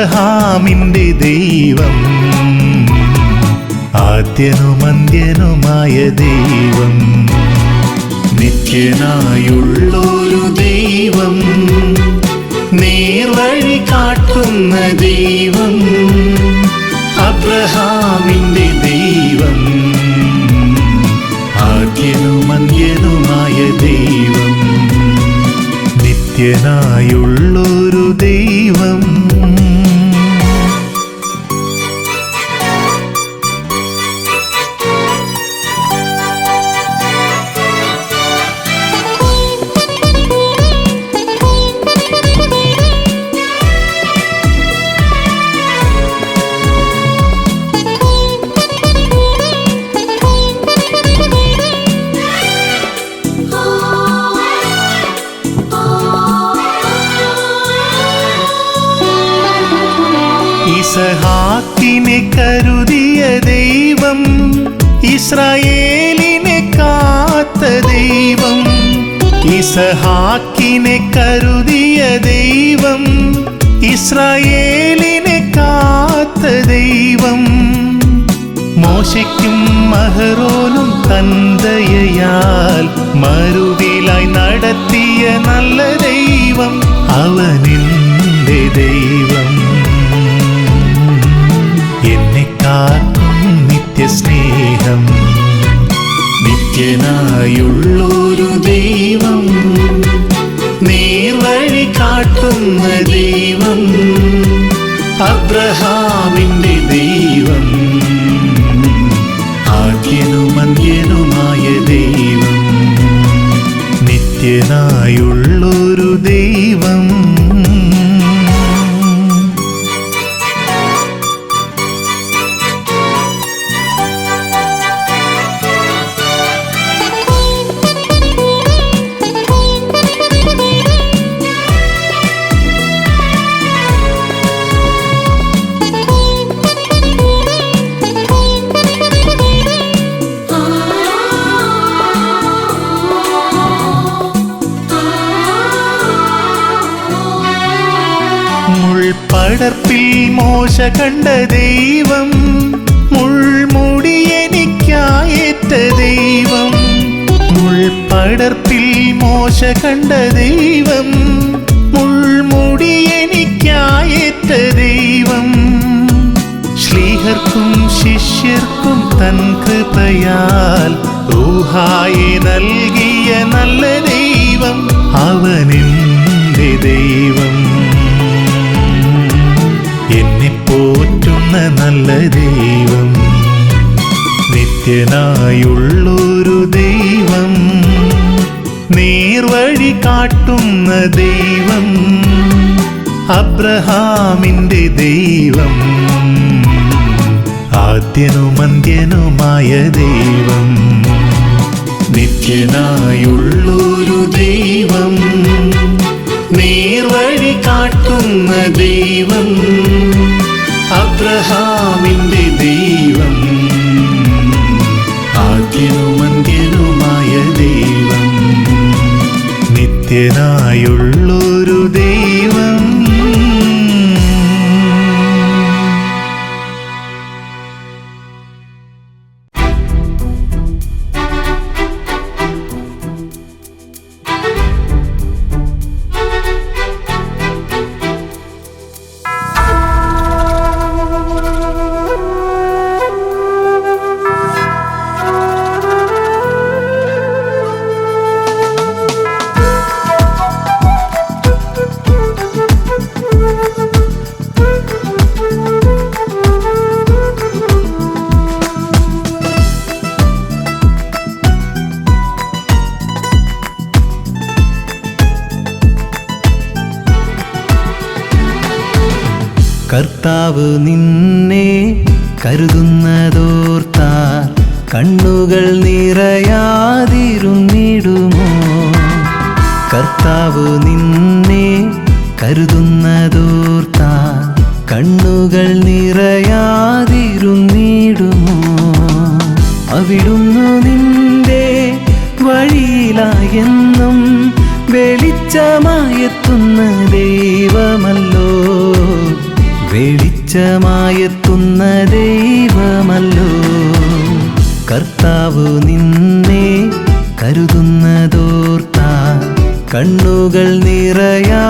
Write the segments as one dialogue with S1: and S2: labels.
S1: അബ്രഹാമിന്റെ ദൈവം ആദ്യനുമന്ത്യനുമായ ദൈവം നിത്യനായുള്ളൊരു ദൈവം നേർവഴി കാട്ടുന്ന ദൈവം അബ്രഹാമിന്റെ ദൈവം ആദ്യനുമന്ത്യനുമായ ദൈവം നിത്യനായുള്ളൊരു ദൈവം. കരുതിയ ദൈവം ഇസ്രായേലിനെ കാത്ത ദൈവം. മോശയ്ക്കും മഹറോനും തന്തയാൽ മരുവിലായി നടത്തിയ നല്ല ദൈവം അവനിന്റെ ദൈവം. എന്നെ കാക്കും നിത്യസ്നേഹം നിത്യനായുള്ളൊരു ദൈവം. നേർവഴി കാട്ടുന്ന ദൈവം അബ്രഹാമിന്റെ ദൈവം ആദ്യനുമന്ത്യനുമായ ദൈവം നിത്യനായുള്ളൊരു ദൈവം. മോശ കണ്ട ദൈവം മുൾമുടി എനിക്കായേറ്റ ദൈവം. മുൾപടർപ്പിൽ മോശ കണ്ട ദൈവം മുൾമുടി എനിക്കായേറ്റ ദൈവം. ശ്രീഹർക്കും ശിഷ്യർക്കും തൻ കൃപയാൽ ഊഹായി നൽകിയ നല്ല ദൈവം അവനെന്റെ ദൈവം. പോറ്റുന്ന നല്ല ദൈവം നിത്യനായുള്ളൊരു ദൈവം നേർവഴി കാട്ടുന്ന ദൈവം അബ്രഹാമിന്റെ ദൈവം ആദ്യനുമന്ത്യനുമായ ദൈവം നിത്യനായുള്ളൊരു ദൈവം നേർവഴി കാട്ടുന്ന ദൈവം അബ്രഹാമിന്റെ ദൈവം ആദ്യനുമന്ത്യനുമായ ദൈവം. നിത്യനായുള്ളൊരു ദൈവം
S2: കണ്ണുകൾ നിറയാതിരുന്നിടുമോ? അവിടുന്നു നിന്റെ വഴിയിലായെന്നും വെളിച്ചമായെത്തുന്ന ദൈവമല്ലോ. വെളിച്ചമായെത്തുന്ന ദൈവമല്ലോ. കർത്താവ് നിന്നെ കരുതുന്നതോർത്ത. കണ്ണുകൾ നിറയാതിരുന്നിടുമോ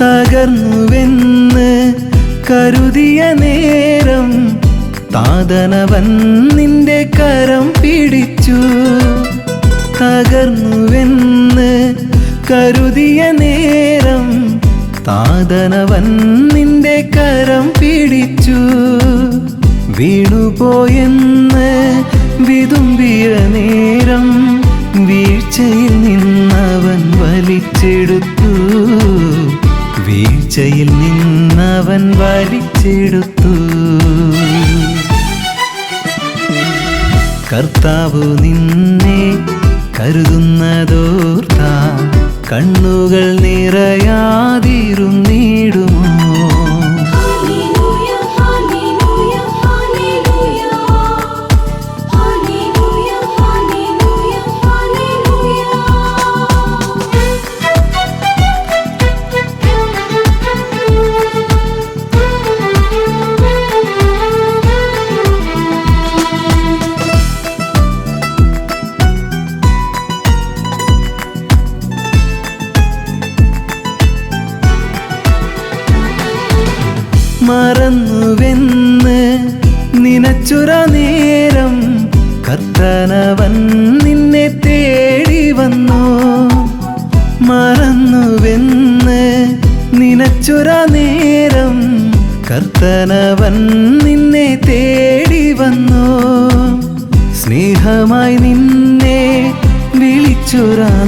S2: തകർന്നുവെന്ന് കരുതിയ നേരം താതനവൻ നിന്റെ കരം പിടിച്ചു. തകർന്നുവെന്ന് കരുതിയ നേരം താതനവൻ നിന്റെ കരം പിടിച്ചു. വീണുപോയെന്ന് വിതുമ്പിയ നേരം വീഴ്ചയിൽ നിന്നവൻ വലിച്ചെടുത്തു. വീഴ്ചയിൽ നിന്നവൻ വലിച്ചെടുത്തു. കർത്താവ് നിന്നെ കരുതുന്നതോർത്ത കണ്ണുകൾ നിറയാതിരുന്നിടുമോ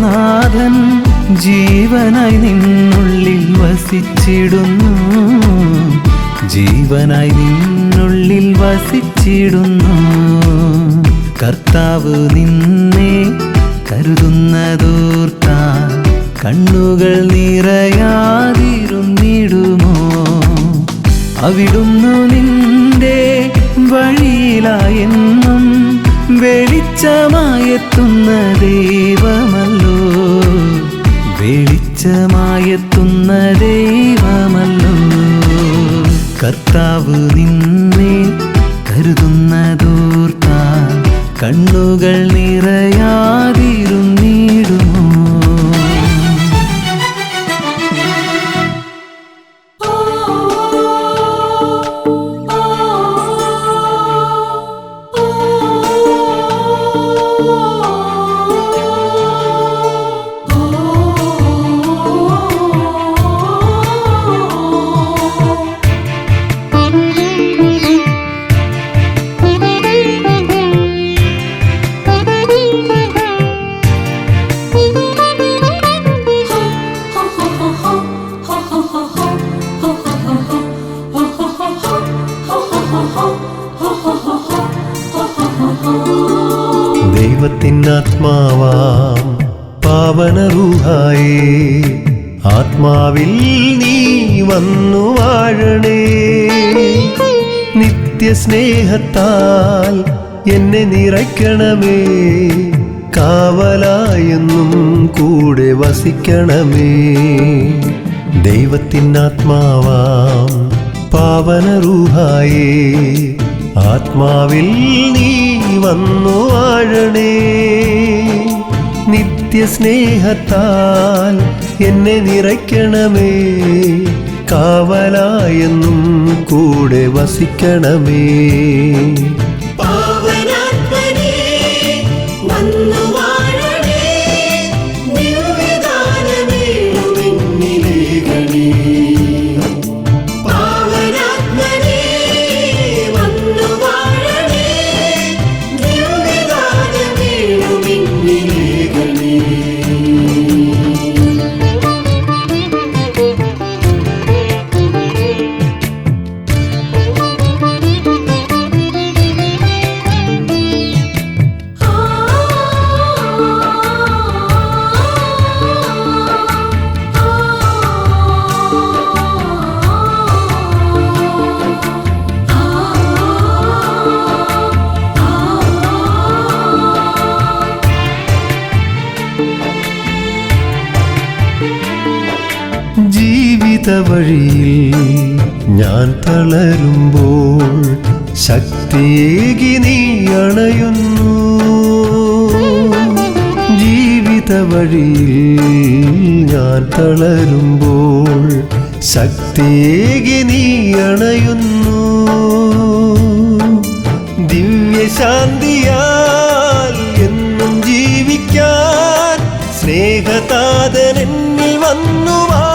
S2: വിളിച്ചുരനാഥൻ ജീവനായി നിന്നുള്ളിൽ വസിച്ചിടുന്നു. ജീവനായി നിന്നുള്ളിൽ വസിച്ചിടുന്നു. കർത്താവ് നിന്നെ കരുതുന്നതോർത്ത കണ്ണുകൾ നിറയാതിരുന്നിടുമോ? അവിടുന്നു നിന്റെ വഴിയിലായെന്നും വെളിച്ചമായെത്തുന്ന ദൈവമല്ലോ. വെളിച്ചമായെത്തുന്ന ദൈവമല്ലോ. കർത്താവ് നിന്നെ കരുതുന്നതോർത്ത കണ്ണുകൾ നിറയാതിരുന്നിടുമോ
S3: നിത്യസ്നേഹത്താൽ എന്നെ നിറയ്ക്കണമേ. കാവലായെന്നും കൂടെ വസിക്കണമേ. ദൈവത്തിൻ ദൈവത്തിനാത്മാവാം പാവനറൂഹായേ ആത്മാവിൽ നീ വന്നു വാഴണേ. നിത്യസ്നേഹത്താൽ എന്നെ നിറയ്ക്കണമേ. കാവലായെന്നും കൂടെ വസിക്കണമേ. വഴിയിൽ ഞാൻ തളരുമ്പോൾ ശക്തിയേകി നീ അണയുന്നു. ജീവിത വഴിയിൽ ഞാൻ തളരുമ്പോൾ ശക്തിയേകി നീ അണയുന്നു. ദിവ്യശാന്തിയാൽ എന്നും ജീവിക്കാൻ സ്നേഹതാതനെന്നിൽ വന്നു വാണിടാൻ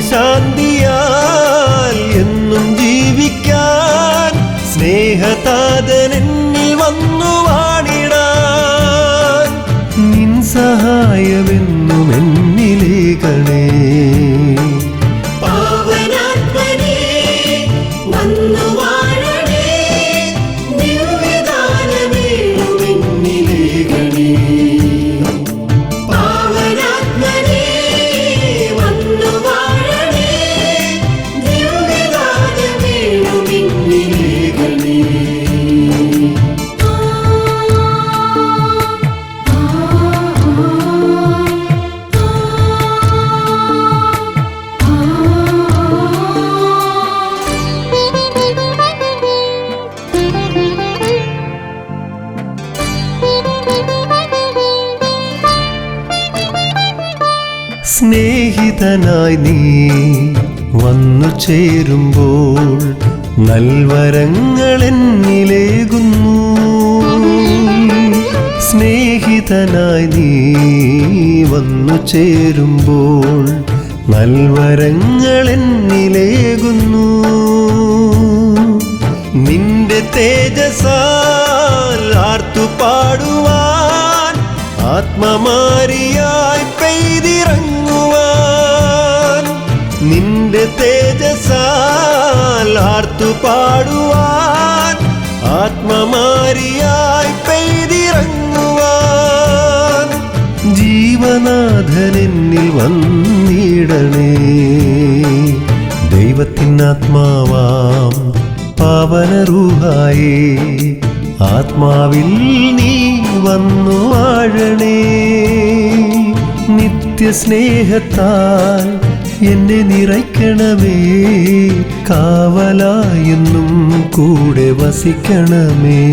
S3: ദിവ്യശാന്തിയാൽ എന്നും ജീവിക്കാൻ സ്നേഹതാതൻ എന്നിൽ വന്നു വാണിടാൻ നിൻ സഹായമെന്നും എന്നിലേക്കണേ സ്നേഹിതനായി നീ വന്നു ചേരുമ്പോൾ നൽവരങ്ങൾ എന്നിലേകുന്നു സ്നേഹിതനായി നീ വന്നു ചേരുമ്പോൾ നൽവരങ്ങൾ എന്നിലേകുന്നു നിന്റെ തേജസാൽ ആർത്തു പാടുവാൻ ആത്മമാരിയായി പെയ്തിറങ്ങുവാൻ നിന്റെ തേജസാൽ പാടുവാൻ ആത്മമാരിയായി പെയ്തിറങ്ങുവാൻ ജീവനാഥൻ എന്നിൽ വന്നിടണേ. ദൈവത്തിനാത്മാവാം പാവനറൂഹായേ ആത്മാവിൽ നീ വന്നു വാഴണേ. നിത്യസ്നേഹത്താൽ എന്നെ നിറയ്ക്കണമേ. കാവലായെന്നും കൂടെ വസിക്കണമേ.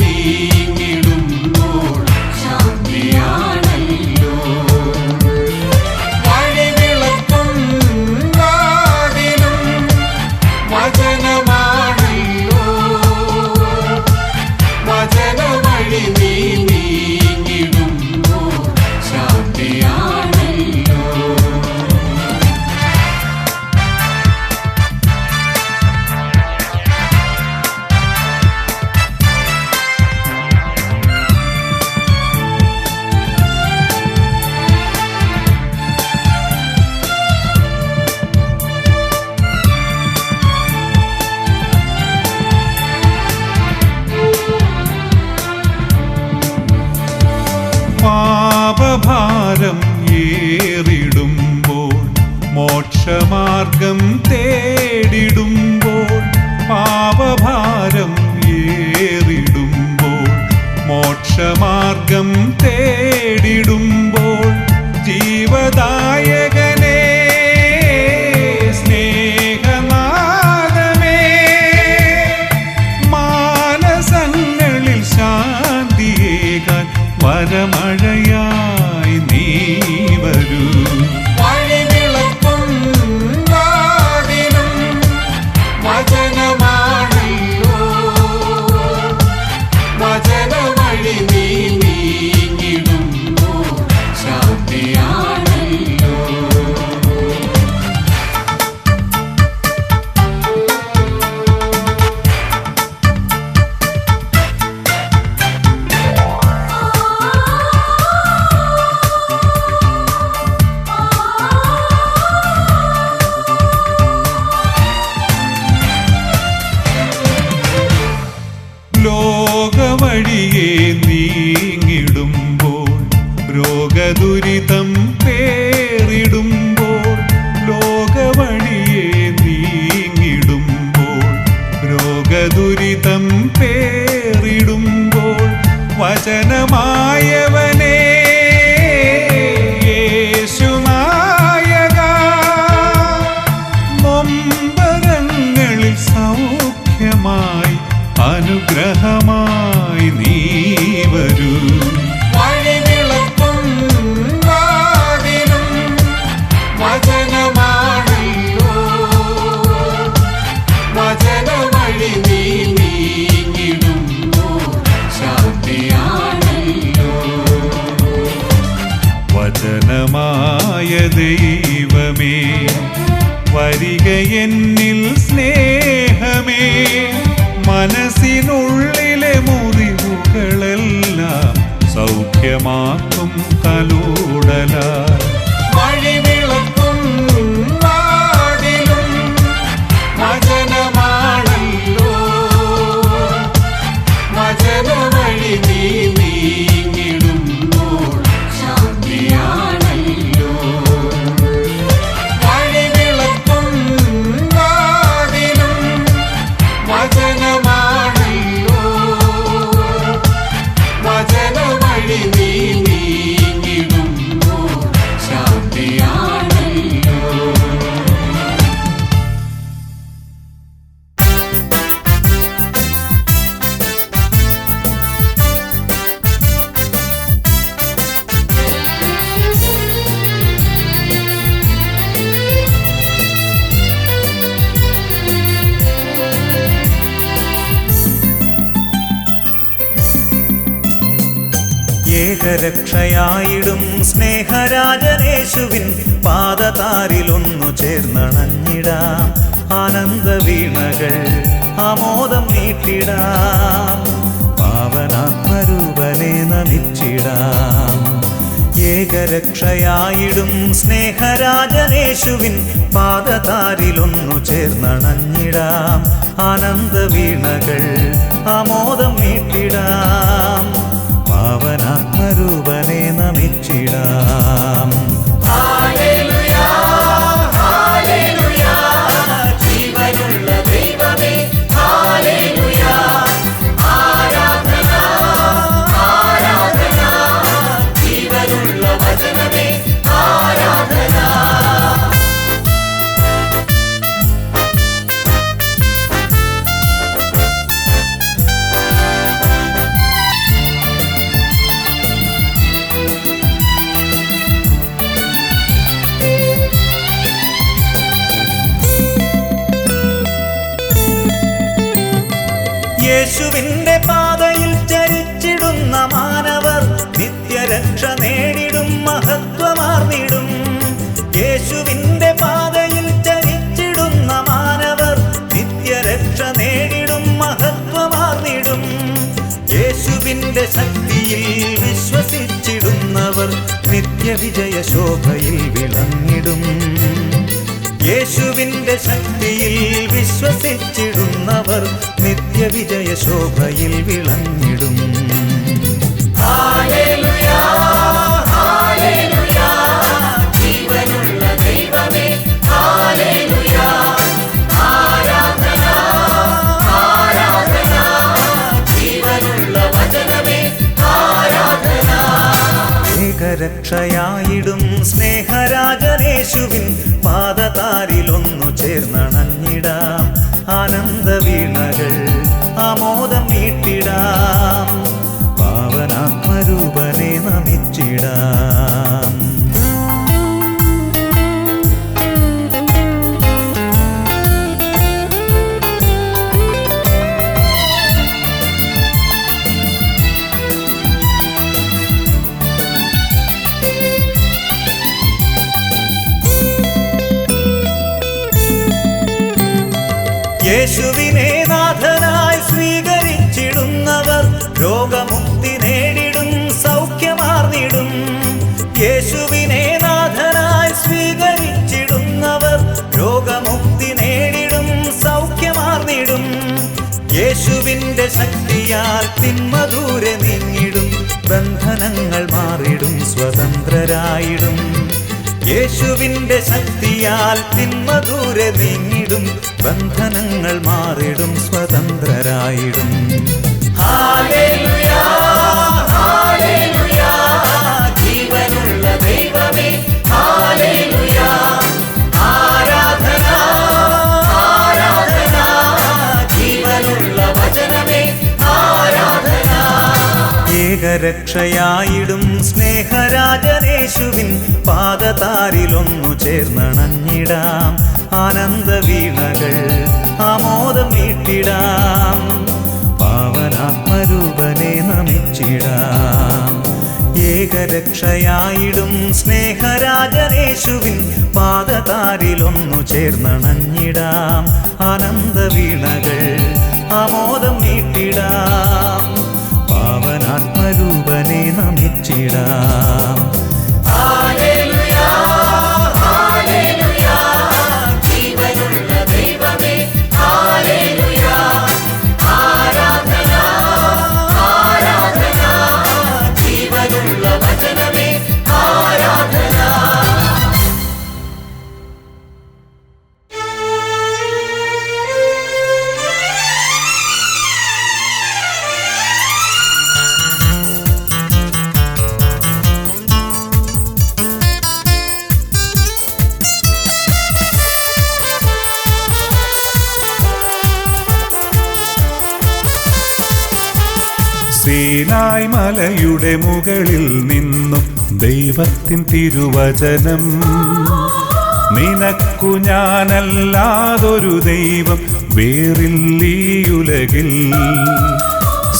S4: മോക്ഷമാർഗം തേടിടുമ്പോൾ അനുഗ്രഹമായി നീ
S5: നമിച്ചിടാം ഏകരക്ഷയായിടും സ്നേഹരാജനേശുവിൻ പാദതാരിലൊന്നു ചേർന്നണഞ്ഞിടാം. ആനന്ദ വീണകൾ ആമോദം നീട്ടിടാം. പാവനാത്മരൂപനെ നമിച്ചിടാം. യേശുവിന്റെ പാതയിൽ ചരിച്ചിടുന്ന മാനവർ നിത്യരക്ഷ നേടിടും മഹത്വമാർന്നിടും. യേശുവിന്റെ പാതയിൽ ചരിച്ചിടുന്ന മാനവർ നിത്യരക്ഷ നേടിടും മഹത്വമാർന്നിടും. യേശുവിന്റെ ശക്തിയിൽ വിശ്വസിച്ചിടുന്നവർ നിത്യവിജയ ശോഭയിൽ വിളങ്ങിടും. യേശുവിന്റെ ശക്തിയിൽ വിശ്വസിച്ചിടുന്നവർ നിത്യവിജയ ശോഭയിൽ വിളങ്ങിടും. ജീവനുള്ള ഏകരക്ഷയായിടും സ്നേഹരാജനേശുവിൻ പാദതാരിലൊന്നു ചേർന്നണഞ്ഞിടാം. ആനന്ദ വീണകൾ ആമോദം വീട്ടിടാം പാവനാത്മരൂപനെ നമിച്ചിടാം. സൗഖ്യമാർന്നിടും യേശുവിന്റെ ശക്തിയാൽ തിന്മ നിന്നിടും. നീങ്ങിടും ബന്ധനങ്ങൾ മാറിടും സ്വതന്ത്രരായിടും. യേശുവിന്റെ ശക്തിയാൽ തിന്മ ദൂരെ നീങ്ങിടും ബന്ധനങ്ങൾ മാറിടും സ്വതന്ത്രരായിടും. Hallelujah, hallelujah, ഏകരക്ഷയായിടും സ്നേഹരാജനേശുവിൻ പാദതാരിലൊന്നു ചേർന്നണഞ്ഞിടാം. ആനന്ദ വീണകൾ ആമോദം വീട്ടിടാം പാവനാത്മരൂപനെ നമിച്ചിടാം. ഏകരക്ഷയായിടും സ്നേഹരാജനേശുവിൻ പാദതാരിലൊന്നു ചേർന്നണഞ്ഞിടാം. ആനന്ദ വീണകൾ ആമോദം നീട്ടിടാം. നമിച്ചിടാം
S4: സീനായ് മലയുടെ മുകളിൽ നിന്നും ദൈവത്തിൻ തിരുവചനം. നിനക്കു ഞാനല്ലാതൊരു ദൈവം വേറില്ലീയുലകിൽ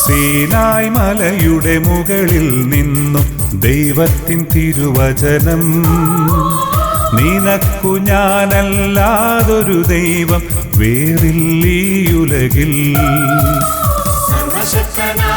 S4: സീനായ് മലയുടെ മുകളിൽ നിന്നും ദൈവത്തിൻ തിരുവചനം. നിനക്കു ഞാനല്ലാതൊരു ദൈവം വേറില്ലീയുലകിൽ
S1: സർവശക്തനായ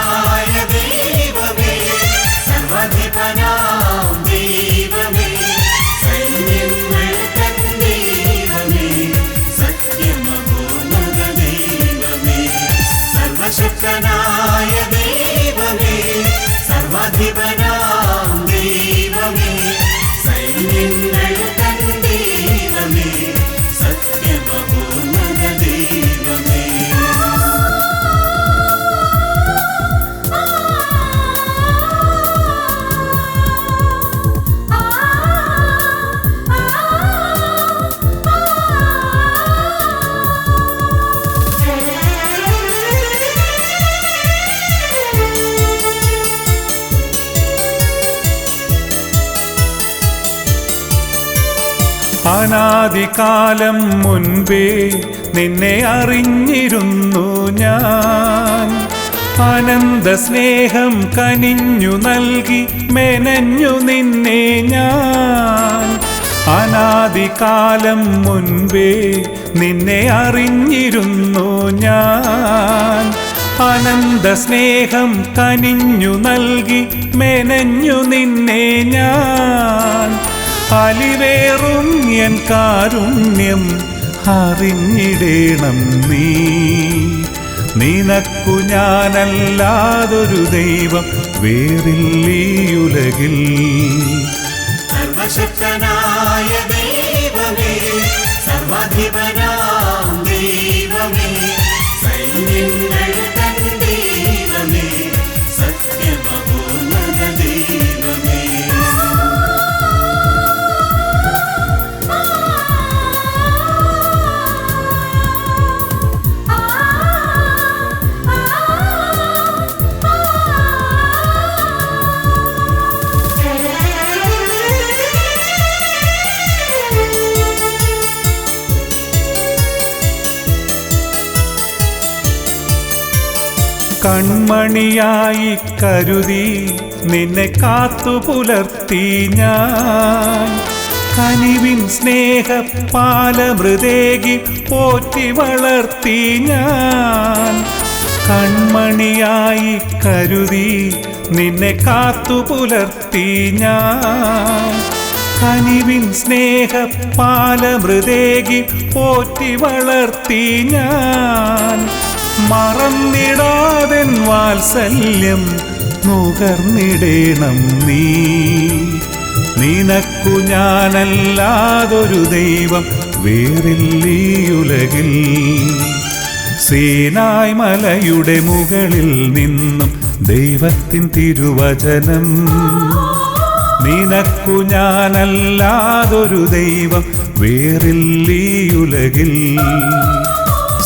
S4: അനാദികാലം മുൻപേ നിന്നെ അറിഞ്ഞിരുന്നു ഞാൻ. അനന്ത സ്നേഹം കനിഞ്ഞു നൽകി മെനഞ്ഞു നിന്നെ ഞാൻ. അനാദികാലം മുൻപേ നിന്നെ അറിഞ്ഞിരുന്നു ഞാൻ. അനന്ത സ്നേഹം കനിഞ്ഞു നൽകി മെനഞ്ഞു നിന്നെ ഞാൻ. അലിവേറും എൻ കാരുണ്യം അറിഞ്ഞിടേണം നീ. നിനക്കു ഞാനല്ലാതൊരു ദൈവം വേറില്ലീയുലകിൽ.
S1: സർവശക്തനായ ദൈവമേ സർവാധിപനാം ദൈവമേ സൈന്യങ്ങൾ
S4: കൺമണിയായി കരുതി നിന്നെ കാത്തു പുലർത്തി ഞാൻ. കനിവിൻ സ്നേഹ പാലമൃതേകി പോറ്റി വളർത്തി ഞാൻ. കൺമണിയായി കരുതി നിന്നെ കാത്തു പുലർത്തി ഞാൻ. കനിവിൻ സ്നേഹ പാലമൃതേകി പോറ്റി വളർത്തി ഞാൻ. മറന്നിടാതെൻ വാത്സല്യം നുകർന്നിടേണം നീ. നിനക്കു ഞാനല്ലാതൊരു ദൈവം വേറില്ലീയുലകിൽ. സീനായ് മലയുടെ മുകളിൽ നിന്നും ദൈവത്തിൻ തിരുവചനം. നിനക്കു ഞാനല്ലാതൊരു ദൈവം വേറില്ലീയുലകിൽ.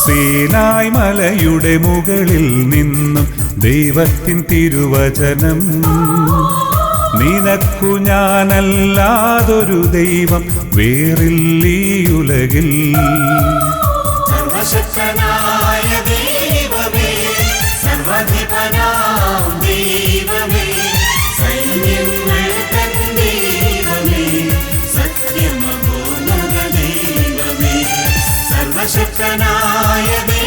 S4: സീനായ് മലയുടെ മുകളിൽ നിന്നും ദൈവത്തിൻ തിരുവചനം. നിനക്കു ഞാനല്ലാതൊരു ദൈവം വേറില്ലീയുലകിൽ
S6: സർവശക്തനായ ദൈവമേ സർവധിപനാം വിമുക്തനായ